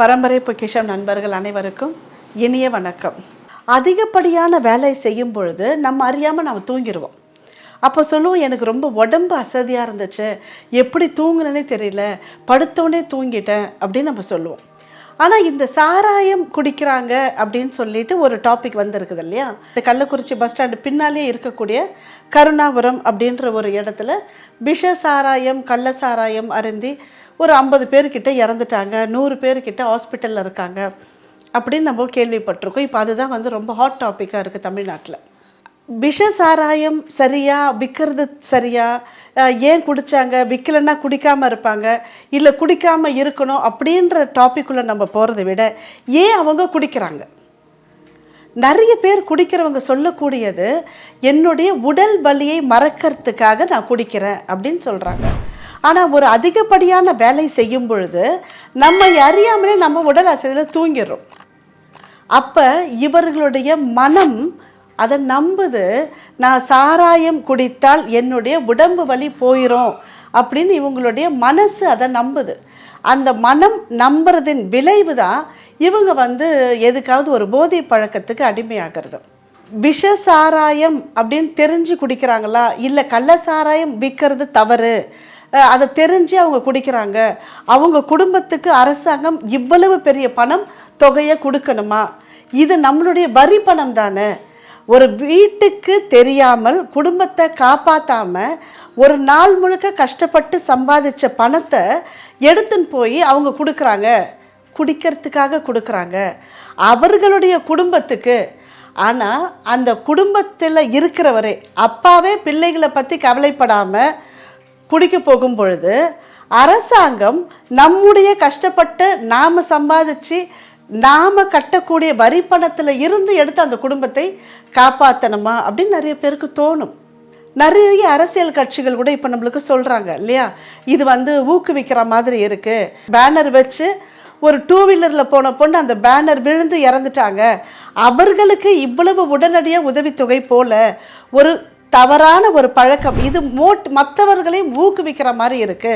பரம்பரை பொக்கிஷம் நண்பர்கள் அனைவருக்கும் இனிய வணக்கம். அதிகப்படியான வேலை செய்யும் பொழுது நம்ம அறியாமல் நம்ம தூங்கிடுவோம் அப்போ சொல்லுவோம் எனக்கு ரொம்ப உடம்பு அசதியாக இருந்துச்சு. எப்படி தூங்குனேனே தெரியல. படுத்தோடனே தூங்கிட்டேன் அப்படின்னு நம்ம சொல்லுவோம். ஆனால் இந்த சாராயம் குடிக்கிறாங்க அப்படின்னு சொல்லிட்டு ஒரு டாபிக் வந்திருக்குது இல்லையா? இந்த கள்ளக்குறிச்சி பஸ் ஸ்டாண்டு பின்னாலே இருக்கக்கூடிய கருணாபுரம் அப்படின்ற ஒரு இடத்துல விஷ சாராயம் கள்ள சாராயம் அருந்தி ஒரு ஐம்பது பேர்கிட்ட இறந்துட்டாங்க நூறு பேர்கிட்ட ஹாஸ்பிட்டலில் இருக்காங்க அப்படின்னு நம்ம கேள்விப்பட்டிருக்கோம். இப்போ அதுதான் வந்து ரொம்ப ஹாட் டாப்பிக்காக இருக்குது தமிழ்நாட்டில். விஷ சாராயம் சரியா விற்கிறது சரியா ஏன் குடித்தாங்க விற்கலைன்னா குடிக்காமல் இருப்பாங்க இல்லை குடிக்காமல் இருக்கணும் அப்படின்ற டாப்பிக்குள்ளே நம்ம போகிறத விட ஏன் அவங்க குடிக்கிறாங்க? நிறைய பேர் குடிக்கிறவங்க சொல்லக்கூடியது என்னுடைய உடல் வலியை மறக்கிறதுக்காக நான் குடிக்கிறேன் அப்படின்னு சொல்கிறாங்க ஆனால் ஒரு அதிகப்படியான வேலை செய்யும் பொழுது நம்ம அறியாமலே நம்ம உடல் அசதியில் தூங்கிடுறோம். அப்போ இவர்களுடைய மனம் அதை நம்புது நான் சாராயம் குடித்தால் என்னுடைய உடம்பு வலி போயிடும் அப்படின்னு இவங்களுடைய மனசு அதை நம்புது. அந்த மனம் நம்புறதின் விளைவு தான் இவங்க வந்து எதுக்காவது ஒரு போதை பழக்கத்துக்கு அடிமையாகிறது. விஷ சாராயம் அப்படின்னு தெரிஞ்சு குடிக்கிறாங்களா? இல்லை கள்ள சாராயம் விற்கிறது தவறு. அதை தெரிஞ்சு அவங்க குடிக்கிறாங்க. அவங்க குடும்பத்துக்கு அரசாங்கம் இவ்வளவு பெரிய பணம் தொகையை கொடுக்கணுமா? இது நம்மளுடைய வரி பணம் தானே. ஒரு வீட்டுக்கு தெரியாமல் குடும்பத்தை காப்பாற்றாம ஒரு நாள் முழுக்க கஷ்டப்பட்டு சம்பாதிச்ச பணத்தை எடுத்துன்னு போய் அவங்க கொடுக்குறாங்க. குடிக்கிறதுக்காக கொடுக்குறாங்க. அவர்களுடைய குடும்பத்துக்கு. ஆனால் அந்த குடும்பத்தில் இருக்கிறவரே அப்பாவே பிள்ளைகளை பற்றி கவலைப்படாமல் குடிக்க போகும் பொழுது அரசாங்கம் நம்முடைய கஷ்டப்பட்டு நாம் சம்பாதிச்சு நாம் கட்டக்கூடிய வரி பணத்தில் இருந்து எடுத்து அந்த குடும்பத்தை காப்பாற்றணுமா அப்படின்னு நிறைய பேருக்கு தோணும். நிறைய அரசியல் கட்சிகள் கூட இப்போ நம்மளுக்கு சொல்கிறாங்க இல்லையா? இது வந்து ஊக்குவிக்கிற மாதிரி இருக்குது பேனர் வச்சு ஒரு டூ வீலரில் போன பொண்ணு அந்த பேனர் விழுந்து இறந்துட்டாங்க. அவர்களுக்கு இவ்வளவு உடனடியாக உதவித்தொகை போல ஒரு தவறான ஒரு பழக்கம். இது மோட் மற்றவர்களையும் ஊக்குவிக்கிற மாதிரி இருக்கு.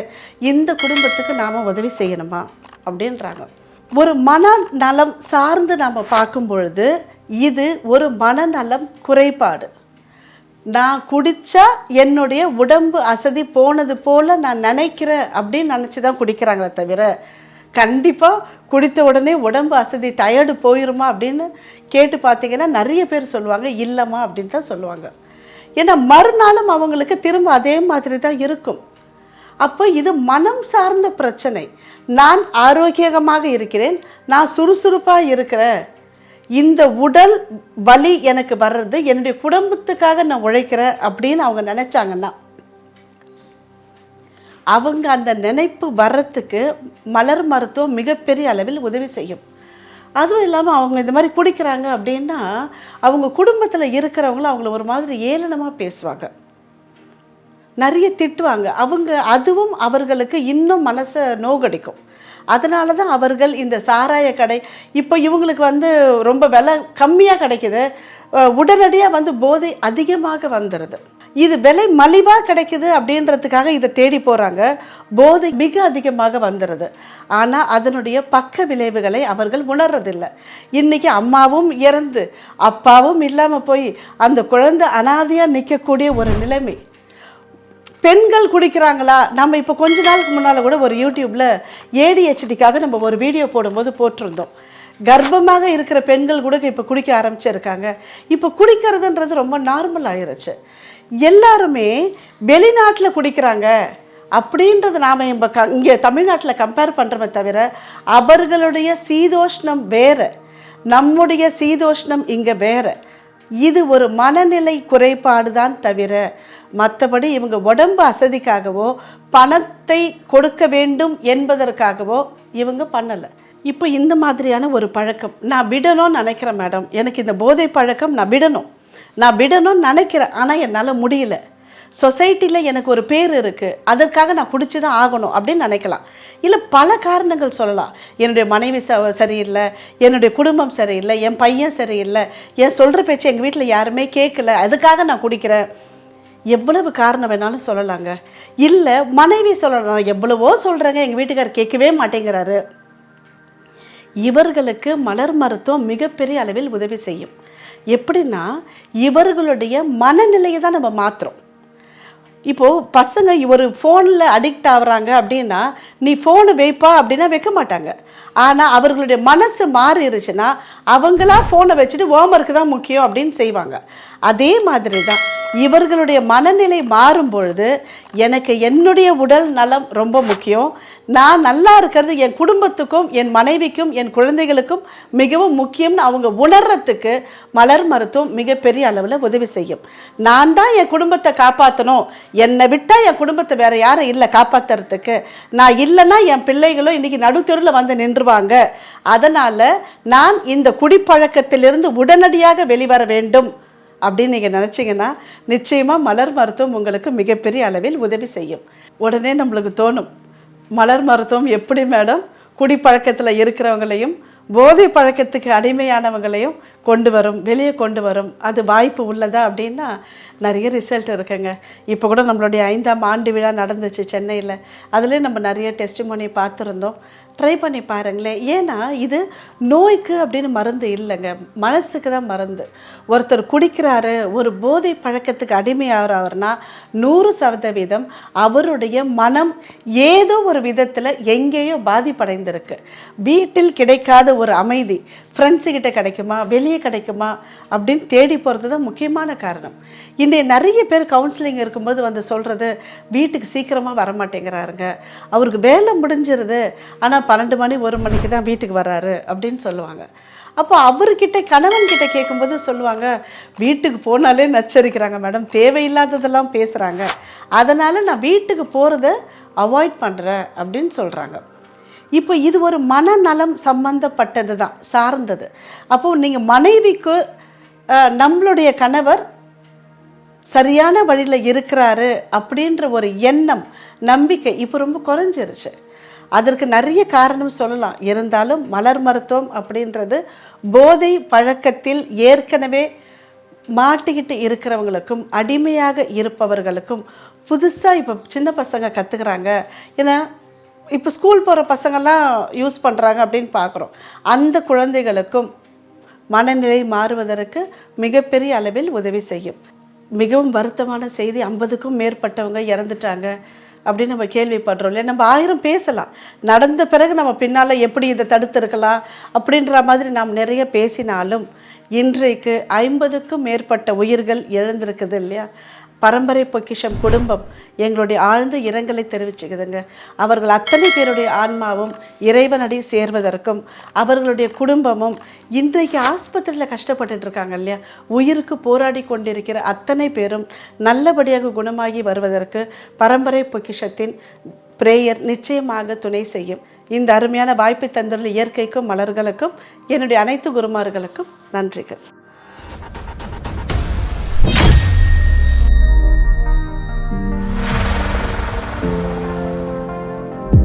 இந்த குடும்பத்துக்கு நாம் உதவி செய்யணுமா? அப்படின்றாங்க. ஒரு மனநலம் சார்ந்து நாம் பார்க்கும் பொழுது இது ஒரு மனநலம் குறைபாடு. நான் குடித்தா என்னுடைய உடம்பு அசதி போனது போல் நான் நினைக்கிறேன் அப்படின்னு நினச்சி தான் குடிக்கிறாங்களே தவிர கண்டிப்பாக குடித்த உடனே உடம்பு அசதி டயர்டு போயிருமா அப்படின்னு கேட்டு பார்த்தீங்கன்னா நிறைய பேர் சொல்லுவாங்க இல்லைம்மா அப்படின்னு தான் சொல்லுவாங்க. ஏன்னா மறுநாளும் அவங்களுக்கு திரும்ப அதே மாதிரி தான் இருக்கும். அப்போ இது மனம் சார்ந்த பிரச்சனை. நான் ஆரோக்கியமாக இருக்கிறேன் நான் சுறுசுறுப்பாக இருக்கிறேன். இந்த உடல் வலி எனக்கு வர்றது என்னுடைய குடும்பத்துக்காக நான் உழைக்கிறேன் அப்படின்னு அவங்க நினைச்சாங்கன்னா அவங்க அந்த நினைப்பு வர்றதுக்கு மலர் மருத்துவம் மிகப்பெரிய அளவில் உதவி செய்யும். அதுவும் இல்லாமல் அவங்க இந்த மாதிரி குடிக்கிறாங்க அப்படின்னா அவங்க குடும்பத்தில் இருக்கிறவங்களும் அவங்கள ஒரு மாதிரி ஏளனமாக பேசுவாங்க. நிறைய திட்டுவாங்க. அவங்க அதுவும் அவர்களுக்கு இன்னும் மனசை நோகடிக்கும். அதனால தான் அவர்கள் இந்த சாராய கடை இப்போ இவங்களுக்கு வந்து ரொம்ப விலை கம்மியாக கிடைக்கிது. உடனடியாக வந்து போதை அதிகமாக வந்துடுது இது விலை மலிவாக கிடைக்குது அப்படின்றதுக்காக இதை தேடி போகிறாங்க போதை மிக அதிகமாக வந்துடுது ஆனால் அதனுடைய பக்க விளைவுகளை அவர்கள் உணர்றதில்லை. இன்றைக்கி அம்மாவும் இறந்து அப்பாவும் இல்லாமல் போய் அந்த குழந்தை அனாதையாக நிற்கக்கூடிய ஒரு நிலைமை. பெண்கள் குடிக்கிறாங்களா? நம்ம இப்போ கொஞ்ச நாளுக்கு முன்னால் கூட ஒரு யூடியூப்பில் ஏடிஹெச்டிக்காக நம்ம ஒரு வீடியோ போடும்போது போட்டிருந்தோம். கர்ப்பமாக இருக்கிற பெண்கள் கூட இப்போ குடிக்க ஆரம்பிச்சிருக்காங்க. இப்போ குடிக்கிறதுன்றது ரொம்ப நார்மல் ஆயிருச்சு. எல்லாருமே வெளிநாட்டில் குடிக்கிறாங்க. அப்படின்றத நாம் இப்போ க இங்கே தமிழ்நாட்டில் கம்பேர் பண்ணுறோமே தவிர அவர்களுடைய சீதோஷ்ணம் வேறு. நம்முடைய சீதோஷ்ணம் இங்கே வேறு. இது ஒரு மனநிலை குறைபாடு தான் தவிர மற்றபடி இவங்க உடம்பு அசதிக்காகவோ பணத்தை கொடுக்க வேண்டும் என்பதற்காகவோ இவங்க பண்ணலை. இப்போ இந்த மாதிரியான ஒரு பழக்கம் நான் விடணும்னு நினைக்கிறேன் மேடம். எனக்கு இந்த போதை பழக்கம் நான் விடணும். நான் விடணும்னு நினைக்கிறேன் ஆனால் என்னால் முடியல. சொசைட்டியில் எனக்கு ஒரு பேர் இருக்குது அதற்காக நான் பிடிச்சி தான் ஆகணும் அப்படின்னு நினைக்கலாம். இல்லை பல காரணங்கள் சொல்லலாம். என்னுடைய மனைவி ச சரியில்லை என்னுடைய குடும்பம் சரியில்லை என் பையன் சரியில்லை என் சொல்கிற பேச்சு எங்கள் வீட்டில் யாருமே கேட்கல அதுக்காக நான் குடிக்கிறேன். எவ்வளவு காரணம் வேணாலும் சொல்லலாங்க. இல்லை மனைவி சொல்லலாம் எவ்வளவோ சொல்கிறேங்க எங்கள் வீட்டுக்கார் கேட்கவே மாட்டேங்கிறாரு. இவர்களுக்கு மலர் மருத்துவம் மிகப்பெரிய அளவில் உதவி செய்யும். எப்படின்னா இவர்களுடைய மனநிலையை தான் நம்ம மாற்றுறோம் இப்போது பசங்க ஒரு ஃபோனில் அடிக்ட் ஆகுறாங்க அப்படின்னா நீ ஃபோனு வைப்பா அப்படின்னா வைக்க மாட்டாங்க. ஆனால் அவர்களுடைய மனசு மாறிடுச்சுன்னா அவங்களா ஃபோனை வச்சுட்டு ஹோம்ஒர்க்கு தான் முக்கியம் அப்படின்னு செய்வாங்க. அதே மாதிரி தான் இவர்களுடைய மனநிலை மாறும் பொழுது எனக்கு என்னுடைய உடல் நலம் ரொம்ப முக்கியம். நான் நல்லா இருக்கிறது என் குடும்பத்துக்கும் என் மனைவிக்கும் என் குழந்தைகளுக்கும் மிகவும் முக்கியம்னு அவங்க உணர்றதுக்கு மலர் மருத்துவம் மிகப்பெரிய அளவில் உதவி செய்யும். நான் தான் என் குடும்பத்தை காப்பாற்றணும் என்னை விட்டால் என் குடும்பத்தை வேற யாரும் இல்லை காப்பாற்றுறதுக்கு நான் இல்லைன்னா என் பிள்ளைகளும் இன்னைக்கு நடுத்தெருவில் வந்து நின்றுவாங்க. அதனால் நான் இந்த குடிப்பழக்கத்திலிருந்து உடனடியாக வெளிவர வேண்டும். அப்படின்னு நீங்கள் நினச்சிங்கன்னா நிச்சயமாக மலர் மருத்துவம் உங்களுக்கு மிகப்பெரிய அளவில் உதவி செய்யும். உடனே நம்மளுக்கு தோணும் மலர் மருத்துவம் எப்படி மேடம்? குடிப்பழக்கத்தில் இருக்கிறவங்களையும் போதை பழக்கத்துக்கு அடிமையானவங்களையும் கொண்டு வரும் வெளியே கொண்டு வரும். அது வாய்ப்பு உள்ளதா அப்படின்னா நிறைய ரிசல்ட் இருக்குங்க. இப்போ கூட நம்மளுடைய ஐந்தாம் ஆண்டு விழா நடந்துச்சு சென்னையில். அதிலே நம்ம நிறைய டெஸ்டிமோனி பார்த்துருந்தோம். ட்ரை பண்ணி பாருங்களேன். ஏன்னா இது நோய்க்கு அப்படின்னு மருந்து இல்லைங்க. மனசுக்கு தான் மருந்து. ஒருத்தர் குடிக்கிறாரு ஒரு போதை பழக்கத்துக்கு அடிமையாகிறவர்னா நூறு சதவீதம் அவருடைய மனம் ஏதோ ஒரு விதத்தில் எங்கேயோ பாதிப்படைந்திருக்கு. வீட்டில் கிடைக்காத ஒரு அமைதி. ஃப்ரெண்ட்ஸுக்கிட்ட கிடைக்குமா? வெளியே கிடைக்குமா? அப்படின்னு தேடி போகிறது தான் முக்கியமான காரணம். இன்றைய நிறைய பேர் கவுன்சிலிங் இருக்கும்போது வந்து சொல்கிறது வீட்டுக்கு சீக்கிரமாக வர மாட்டேங்கிறாருங்க அவருக்கு வேலை முடிஞ்சிருது ஆனால் பன்னெண்டு மணி ஒரு மணிக்கு தான் வீட்டுக்கு வர்றாரு அப்படின்னு சொல்லுவாங்க. அப்போ அவர்கிட்ட கணவன் கிட்ட கேட்கும்போது சொல்லுவாங்க வீட்டுக்கு போனாலே நச்சரிக்கிறாங்க மேடம் தேவையில்லாததெல்லாம் பேசுகிறாங்க அதனால் நான் வீட்டுக்கு போகிறத அவாய்ட் பண்ணுறேன் அப்படின்னு சொல்கிறாங்க இப்போ இது ஒரு மனநலம் சம்பந்தப்பட்டது தான் சார்ந்தது. அப்போது நீங்கள் மனைவிக்கு நம்மளுடைய கணவர் சரியான வழியில் இருக்கிறாரு அப்படின்ற ஒரு எண்ணம் நம்பிக்கை இப்போ ரொம்ப குறைஞ்சிருச்சு. அதற்கு நிறைய காரணம் சொல்லலாம். இருந்தாலும் மலர் மருத்துவம் அப்படின்றது போதை பழக்கத்தில் ஏற்கனவே மாட்டிக்கிட்டு இருக்கிறவங்களுக்கும் அடிமையாக இருப்பவர்களுக்கும் புதுசாக இப்போ சின்ன பசங்க கற்றுக்குறாங்க ஏன்னா இப்போ ஸ்கூல் போகிற பசங்கள்லாம் யூஸ் பண்ணுறாங்க அப்படின்னு பார்க்குறோம் அந்த குழந்தைகளுக்கும் மனநிலை மாறுவதற்கு மிகப்பெரிய அளவில் உதவி செய்யும். மிகவும் வருத்தமான செய்தி ஐம்பதுக்கும் மேற்பட்டவங்க இறந்துட்டாங்க அப்படின்னு நம்ம கேள்விப்படுறோம் இல்லையா? நம்ம ஆயிரம் பேசலாம். நடந்த பிறகு நம்ம பின்னால் எப்படி இதை தடுத்துருக்கலாம் அப்படின்ற மாதிரி நாம் நிறைய பேசினாலும் இன்றைக்கு ஐம்பதுக்கும் மேற்பட்ட உயிர்கள் எழுந்திருக்குது இல்லையா? பரம்பரை பொக்கிஷம் குடும்பம் எங்களுடைய ஆழ்ந்த இரங்கலை தெரிவிச்சுக்குதுங்க. அவர்கள் அத்தனை பேருடைய ஆன்மாவும் இறைவனடி சேர்வதற்கும் அவர்களுடைய குடும்பமும் இன்றைக்கு ஆஸ்பத்திரியில் கஷ்டப்பட்டுட்டு இருக்காங்க இல்லையா? உயிருக்கு போராடி கொண்டிருக்கிற அத்தனை பேரும் நல்லபடியாக குணமாகி வருவதற்கு பரம்பரை பொக்கிஷத்தின் பிரேயர் நிச்சயமாக துணை செய்யும். இந்த அருமையான வாய்ப்பை தந்துள்ள இயற்கைக்கும் மலர்களுக்கும் என்னுடைய அனைத்து குருமார்களுக்கும் நன்றிகள்.